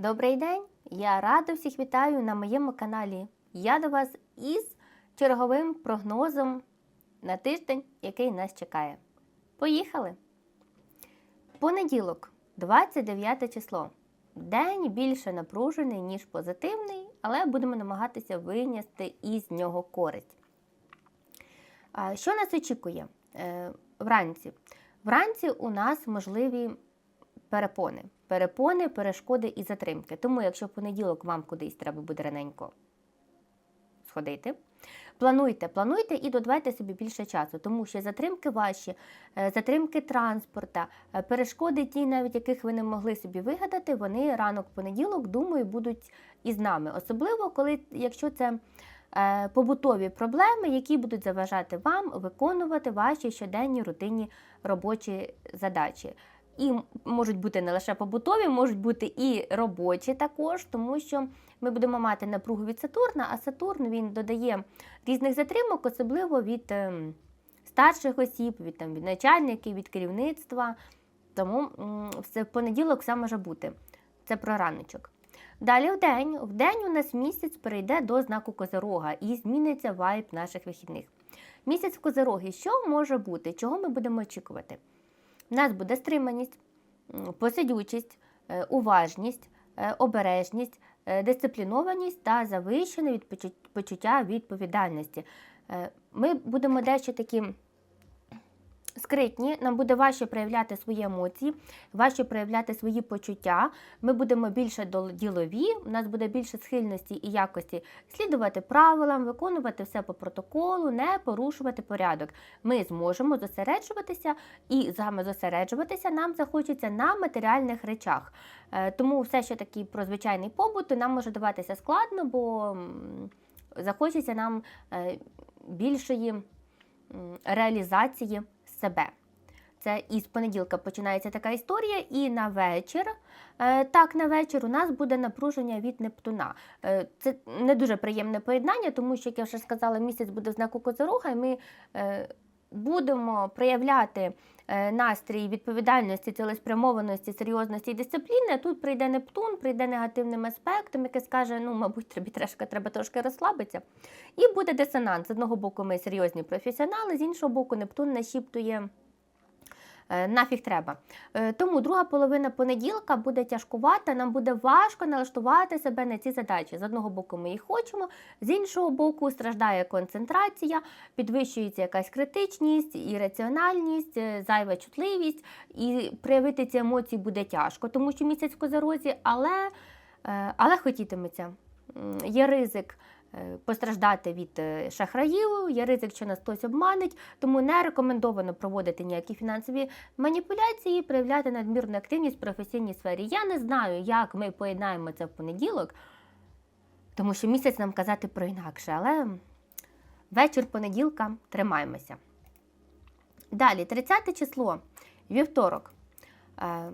Добрий день! Я рада всіх вітаю на моєму каналі. Я до вас із черговим прогнозом на тиждень, який нас чекає. Поїхали! Понеділок, 29 число. День більше напружений, ніж позитивний, але будемо намагатися винести із нього користь. Що нас очікує Е, вранці? Вранці у нас можливі перепони. Перепони, перешкоди і затримки. Тому, якщо в понеділок вам кудись треба буде раненько сходити, плануйте, плануйте і додавайте собі більше часу, тому що затримки ваші, е, затримки транспорта, е, перешкоди, ті, навіть яких ви не могли собі вигадати, вони ранок понеділок, думаю, будуть із нами. Особливо, коли якщо це е, побутові проблеми, які будуть заважати вам виконувати ваші щоденні рутинні робочі задачі. І можуть бути не лише побутові, можуть бути і робочі також, тому що ми будемо мати напругу від Сатурна, а Сатурн він додає різних затримок, особливо від ем, старших осіб, від, там, від начальників, від керівництва. Тому в понеділок все може бути. Це про раночок. Далі в день. В день у нас місяць перейде до знаку Козирога і зміниться вайб наших вихідних. Місяць в Козирогі, що може бути? Чого ми будемо очікувати? У нас буде стриманість, посидючість, е, уважність, е, обережність, е, дисциплінованість та завищене почуття відповідальності. Ми будемо дещо такі скритні, нам буде важче проявляти свої емоції, важче проявляти свої почуття. Ми будемо більше ділові, у нас буде більше схильності і якості слідувати правилам, виконувати все по протоколу, не порушувати порядок. Ми зможемо зосереджуватися, і саме зосереджуватися нам захочеться на матеріальних речах. Е, Тому все, що такі про звичайний побут, нам може даватися складно, бо захочеться нам е, більшої реалізації себе. Це із понеділка починається така історія, і на вечір, е, так, на вечір у нас буде напруження від Нептуна. Е, Це не дуже приємне поєднання, тому що, як я вже сказала, місяць буде в знаку Козорога, і ми е, будемо проявляти настрій відповідальності, цілеспрямованості, серйозності і дисципліни. Тут прийде Нептун, прийде негативним аспектом, який скаже, ну, мабуть, тобі трошки, треба трошки розслабитися. І буде дисонанс. З одного боку, ми серйозні професіонали, з іншого боку, Нептун нашіптує. Е, Нафіг треба. Е, Тому друга половина понеділка буде тяжкувата, нам буде важко налаштувати себе на ці задачі. З одного боку, ми їх хочемо, з іншого боку, страждає концентрація, підвищується якась критичність, ірраціональність, е, зайва чутливість, і проявити ці емоції буде тяжко, тому що місяць в козорозі, але, але хотітиметься. Є ризик постраждати від е, шахраїв, є ризик, що нас хтось обманить, тому не рекомендовано проводити ніякі фінансові маніпуляції, проявляти надмірну активність в професійній сфері. Я не знаю, як ми поєднаємо це в понеділок, тому що місяць нам казати про інакше, але вечір понеділка тримаємося. Далі, 30 число, вівторок. Е,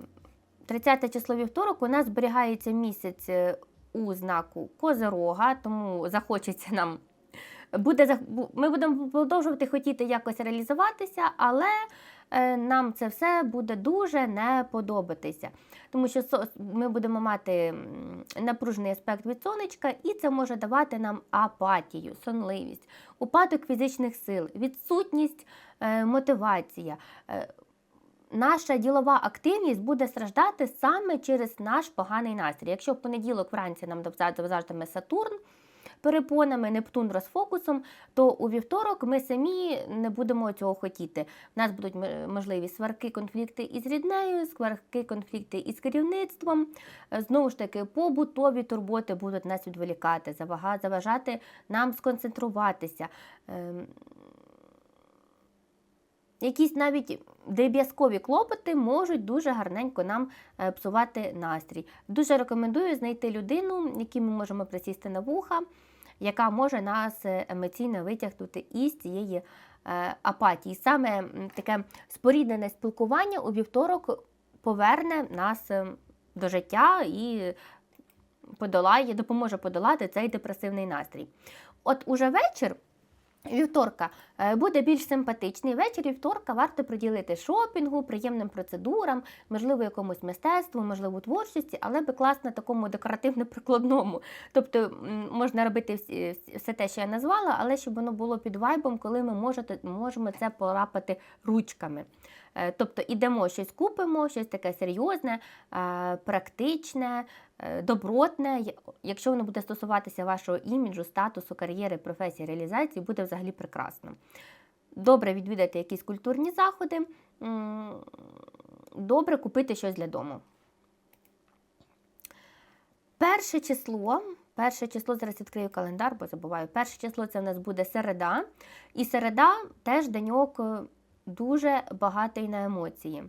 30 число вівторок у нас зберігається місяць е, у знаку Козирога, тому захочеться нам. Буде, ми будемо продовжувати хотіти якось реалізуватися, але е, нам це все буде дуже не подобатися. Тому що ми будемо мати напружений аспект від сонечка, і це може давати нам апатію, сонливість, упадок фізичних сил, відсутність е, мотивація. Наша ділова активність буде страждати саме через наш поганий настрій. Якщо в понеділок вранці нам заважатиме Сатурн перепонами, Нептун розфокусом, то у вівторок ми самі не будемо цього хотіти. У нас будуть можливі сварки, конфлікти із ріднею, сварки, конфлікти із керівництвом. Е, Знову ж таки, побутові турботи будуть нас відволікати, заважати нам сконцентруватися. Якісь навіть дріб'язкові клопоти можуть дуже гарненько нам е, псувати настрій. Дуже рекомендую знайти людину, якій ми можемо присісти на вуха, яка може нас е, емоційно витягнути із цієї е, апатії. Саме таке споріднене спілкування у вівторок поверне нас до життя і подолає, допоможе подолати цей депресивний настрій. От уже вечір Вівторка е, буде більш симпатичний. Вечір вівторка варто приділити шопінгу, приємним процедурам, можливо, якомусь мистецтву, можливо, творчості, але би класно такому декоративно-прикладному. Тобто можна робити все те, що я назвала, але щоб воно було під вайбом, коли ми можете, можемо це полапати ручками. Е, Тобто ідемо щось купимо, щось таке серйозне, е, практичне, е, добротне. Якщо воно буде стосуватися вашого іміджу, статусу, кар'єри, професії, реалізації, буде взагалі прекрасно. Добре відвідати якісь культурні заходи, добре купити щось для дому. Перше число. Перше число, зараз відкрию календар, бо забуваю. Перше число це в нас буде середа. І середа теж деньок дуже багатий на емоції.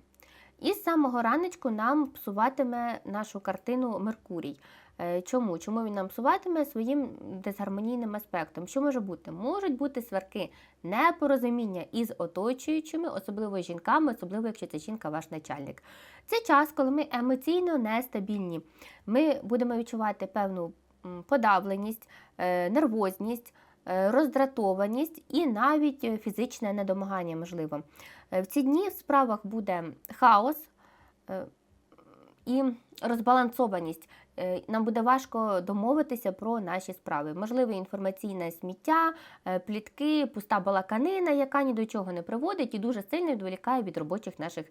І з самого раночку нам псуватиме нашу картину Меркурій. Е, Чому? Чому він нам псуватиме своїм дисгармонійним аспектом? Що може бути? Можуть бути сварки, непорозуміння із оточуючими, особливо жінками, особливо якщо ця жінка ваш начальник. Це час, коли ми емоційно нестабільні. Ми будемо відчувати певну подавленість, е, нервозність, роздратованість і навіть е, фізичне недомагання, можливо. Е, В ці дні в справах буде хаос е, і розбалансованість. Е, Нам буде важко домовитися про наші справи. Можливо, інформаційне сміття, е, плітки, пуста балаканина, яка ні до чого не приводить і дуже сильно відволікає від робочих наших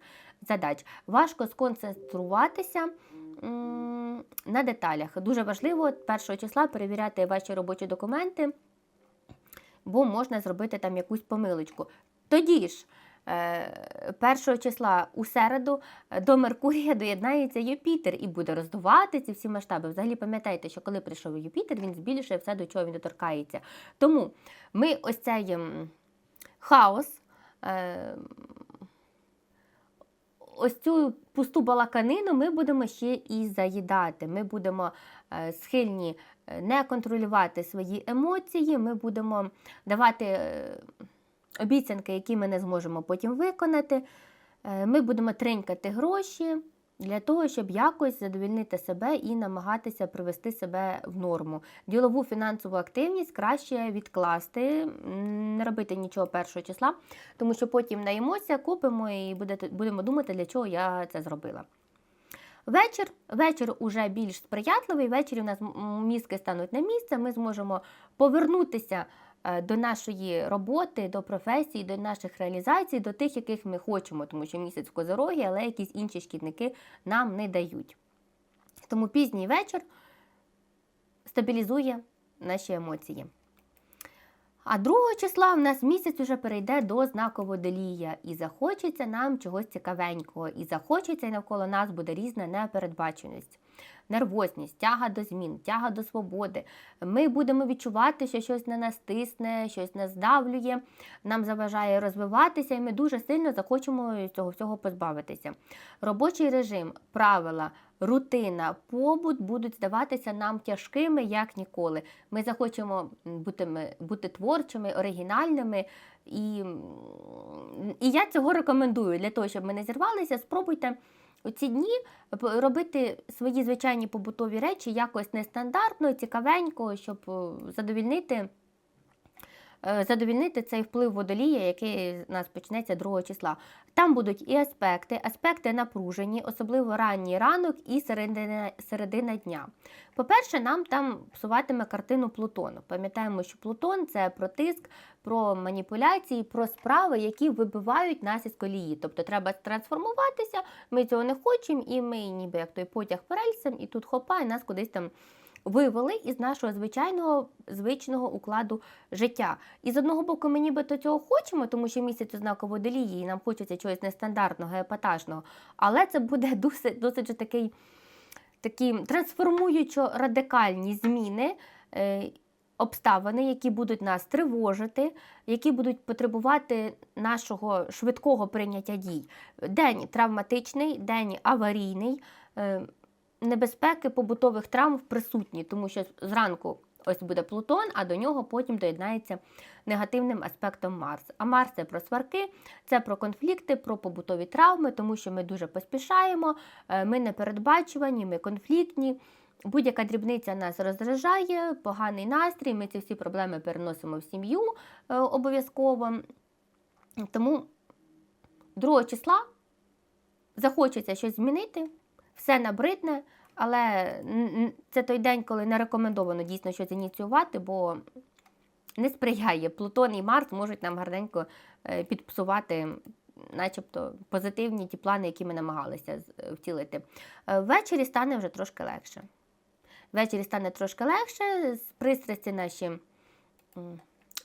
задач. Важко сконцентруватися на деталях. Дуже важливо 1 числа перевіряти ваші робочі документи, бо можна зробити там якусь помилочку. Тоді ж. е, 1 числа у середу е, до Меркурія доєднається Юпітер і буде роздувати ці всі масштаби. Взагалі пам'ятайте, що коли прийшов Юпітер, він збільшує все, до чого він доторкається. Тому ми ось цей ем, хаос, е, ось цю пусту балаканину ми будемо ще і заїдати. Ми будемо е, схильні е, не контролювати свої емоції, ми будемо давати е, обіцянки, які ми не зможемо потім виконати. Ми будемо тринькати гроші для того, щоб якось задовільнити себе і намагатися привести себе в норму. Ділову фінансову активність краще відкласти, не робити нічого першого числа, тому що потім наїмося, купимо і будемо думати, для чого я це зробила. Вечір, вечір уже більш сприятливий. Ввечері у нас мізки стануть на місце. Ми зможемо повернутися до нашої роботи, до професії, до наших реалізацій, до тих, яких ми хочемо, тому що місяць в козорогі, але якісь інші шкідники нам не дають. Тому пізній вечір стабілізує наші емоції. А 2 числа в нас місяць уже перейде до знаку водолія, і захочеться нам чогось цікавенького, і захочеться, і навколо нас буде різна непередбаченість, нервозність, тяга до змін, тяга до свободи. Ми будемо відчувати, що щось на нас тисне, щось нас здавлює, нам заважає розвиватися, і ми дуже сильно захочемо цього всього позбавитися. Робочий режим, правила, рутина, побут будуть здаватися нам тяжкими, як ніколи. Ми захочемо бути, бути творчими, оригінальними. І, і я цього рекомендую для того, щоб ми не зірвалися. Спробуйте у ці дні п- робити свої звичайні побутові речі якось нестандартно, цікавенько, щоб е, задовільнити. Е, Задовільнити цей вплив водолія, який у нас почнеться 2 числа. Там будуть і аспекти, аспекти напружені, особливо ранній ранок і середина, середина дня. По-перше, нам там псуватиме картину Плутону. Пам'ятаємо, що Плутон це про тиск, про маніпуляції, про справи, які вибивають нас із колії. Тобто треба трансформуватися, ми цього не хочемо, і ми ніби як той потяг по рельсам, і тут хопа, і нас кудись там вивели із нашого звичайного звичного укладу життя. І з одного боку, ми нібито цього хочемо, тому що місяць у знаку водолії, і нам хочеться чогось нестандартного, епатажного. Але це буде досить, досить такий, такі трансформуючо радикальні зміни. е, Обставини, які будуть нас тривожити, які будуть потребувати нашого швидкого прийняття дій. День травматичний, день аварійний, е, небезпеки побутових травм присутні, тому що зранку ось буде Плутон, а до нього потім доєднається негативним аспектом Марс. А Марс це про сварки, це про конфлікти, про побутові травми, тому що ми дуже поспішаємо, е, ми непередбачувані, ми конфліктні. Будь-яка дрібниця нас роздражає, поганий настрій, ми ці всі проблеми переносимо в сім'ю е, обов'язково. Тому 2 числа захочеться щось змінити, все набридне, але це той день, коли не рекомендовано дійсно щось ініціювати, бо не сприяє. Плутон і Марс можуть нам гарненько е, підпсувати, начебто, позитивні ті плани, які ми намагалися е, втілити. Е, Ввечері стане вже трошки легше. Ввечері стане трошки легше, з- пристрасті наші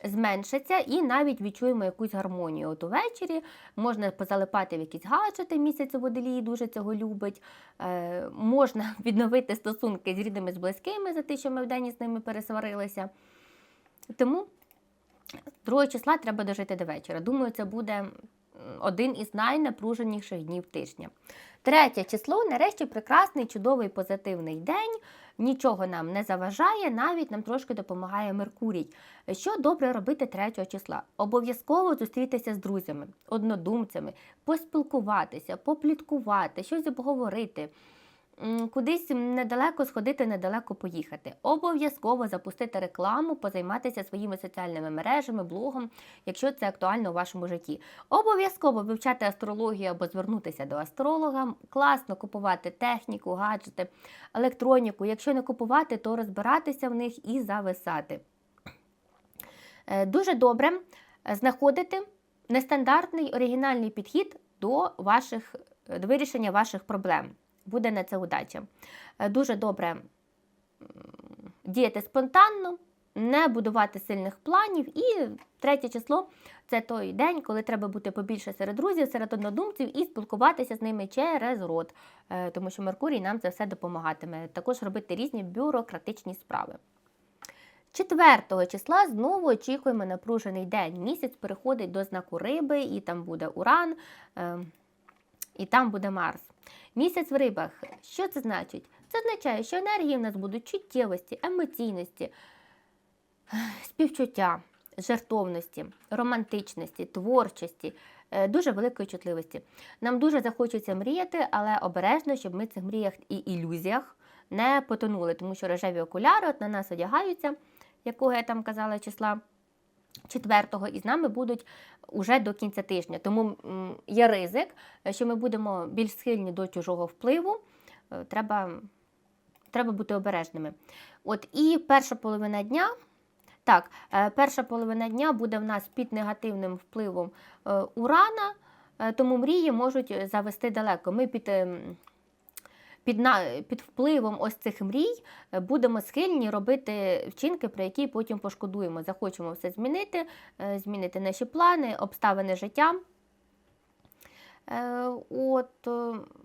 зменшаться і навіть відчуємо якусь гармонію. От увечері можна позалипати в якісь гаджети, місяць водолії дуже цього любить. Е, можна відновити стосунки з рідними, з близькими за те, що ми вдень з ними пересварилися. Тому 2 числа треба дожити до вечора. Думаю, це буде один із найнапруженіших днів тижня. Третє число нарешті прекрасний, чудовий, позитивний день. Нічого нам не заважає, навіть нам трошки допомагає Меркурій. Що добре робити 3 числа? Обов'язково зустрітися з друзями, однодумцями, поспілкуватися, попліткувати, щось обговорити. Кудись недалеко сходити, недалеко поїхати. Обов'язково запустити рекламу, позайматися своїми соціальними мережами, блогом, якщо це актуально у вашому житті. Обов'язково вивчати астрологію або звернутися до астролога. Класно купувати техніку, гаджети, електроніку. Якщо не купувати, то розбиратися в них і зависати. Е, Дуже добре знаходити нестандартний оригінальний підхід до, ваших, до вирішення ваших проблем. Буде на це удача. Е, Дуже добре діяти спонтанно, не будувати сильних планів. І третє число це той день, коли треба бути побільше серед друзів, серед однодумців і спілкуватися з ними через рот, Е, тому що Меркурій нам це все допомагатиме. Також робити різні бюрократичні справи. 4 числа знову очікуємо напружений день. Місяць переходить до знаку риби, і там буде Уран, е, і там буде Марс. Місяць в рибах. Що це значить? Це означає, що енергії в нас будуть чуттєвості, емоційності, співчуття, жертовності, романтичності, творчості, е, дуже великої чутливості. Нам дуже захочеться мріяти, але обережно, щоб ми в цих мріях і ілюзіях не потонули, тому що рожеві окуляри от на нас одягаються, якого я там казала числа. Четвертого і з нами будуть уже до кінця тижня. Тому є ризик, що ми будемо більш схильні до чужого впливу. Е, Треба, треба бути обережними. От і перша половина дня. Так, е, перша половина дня буде в нас під негативним впливом е, урана, тому мрії можуть завести далеко. Ми під, ем, під, на, під впливом ось цих мрій е, будемо схильні робити вчинки, про які потім пошкодуємо. Захочемо все змінити, е, змінити наші плани, обставини життя. Е, От,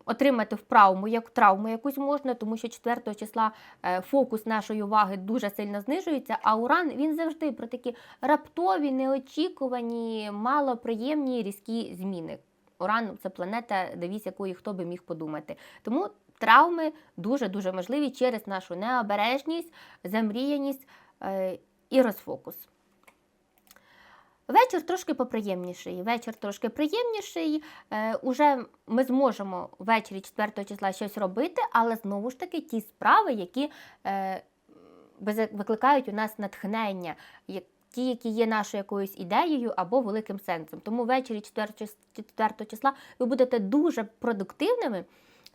отримати вправу, як травму якусь можна, тому що 4 числа фокус нашої уваги дуже сильно знижується, а уран він завжди про такі раптові, неочікувані, малоприємні різкі зміни. Уран це планета, дивіться, якої хто би міг подумати. Тому травми дуже-дуже можливі через нашу необережність, замріяність е, і розфокус. Вечір трошки поприємніший. Вечір трошки приємніший. Е, уже ми зможемо ввечері 4 числа щось робити, але знову ж таки ті справи, які е, викликають у нас натхнення, ті, які є нашою якоюсь ідеєю або великим сенсом. Тому ввечері 4, 4 числа ви будете дуже продуктивними.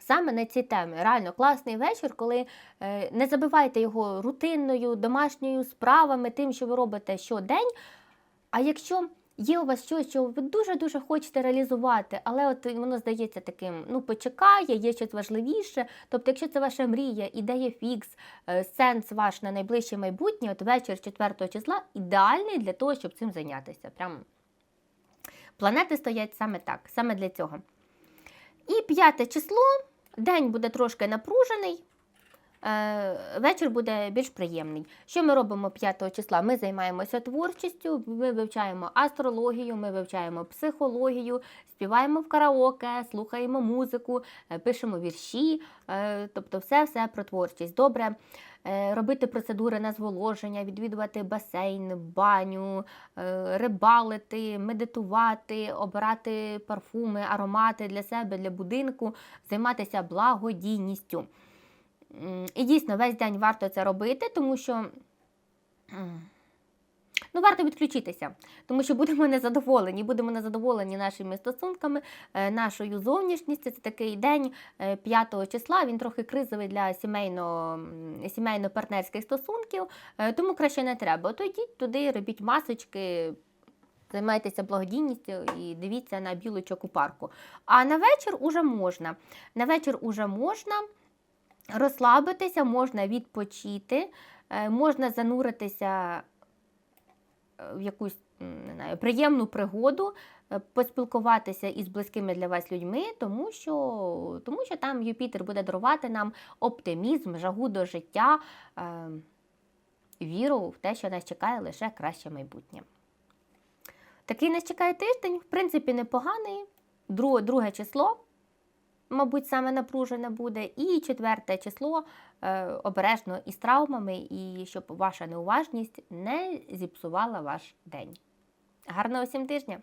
Саме на ці теми. Реально класний вечір, коли е, не забивайте його рутинною, домашньою справами, тим, що ви робите щодень. А якщо є у вас щось, що ви дуже-дуже хочете реалізувати, але от воно здається таким, ну почекає, є щось важливіше. Тобто, якщо це ваша мрія, ідея фікс, е, сенс ваш на найближче майбутнє, от вечір 4 числа ідеальний для того, щоб цим зайнятися. Прям планети стоять саме так, саме для цього. І п'яте число, день буде трошки напружений. Е, Вечір буде більш приємний. Що ми робимо 5 числа? Ми займаємося творчістю, ми вивчаємо астрологію, ми вивчаємо психологію, співаємо в караоке, слухаємо музику, е, пишемо вірші, е, тобто все-все про творчість. Добре робити процедури на зволоження, відвідувати басейн, баню, рибалити, медитувати, обирати парфуми, аромати для себе, для будинку, займатися благодійністю. І дійсно весь день варто це робити, тому що. Ну, варто відключитися, тому що будемо незадоволені, будемо незадоволені нашими стосунками, е, нашою зовнішністю. Це такий день е, 5 числа. Він трохи кризовий для сімейно-партнерських стосунків, е, тому краще не треба. От йдіть туди, робіть масочки, займайтеся благодійністю і дивіться на білочок у парку. А на вечір уже можна. На вечір уже можна розслабитися, можна відпочити, е, можна зануритися е, в якусь не знаю, приємну пригоду, е, поспілкуватися із близькими для вас людьми, тому що, тому що там Юпітер буде дарувати нам оптимізм, жагу до життя, віру в те, що нас чекає лише краще майбутнє. Такий нас чекає тиждень, в принципі, непоганий. Друге число, мабуть, саме напружене буде, і четверте число е, обережно із травмами, і щоб ваша неуважність не зіпсувала ваш день. Гарного всім тижня!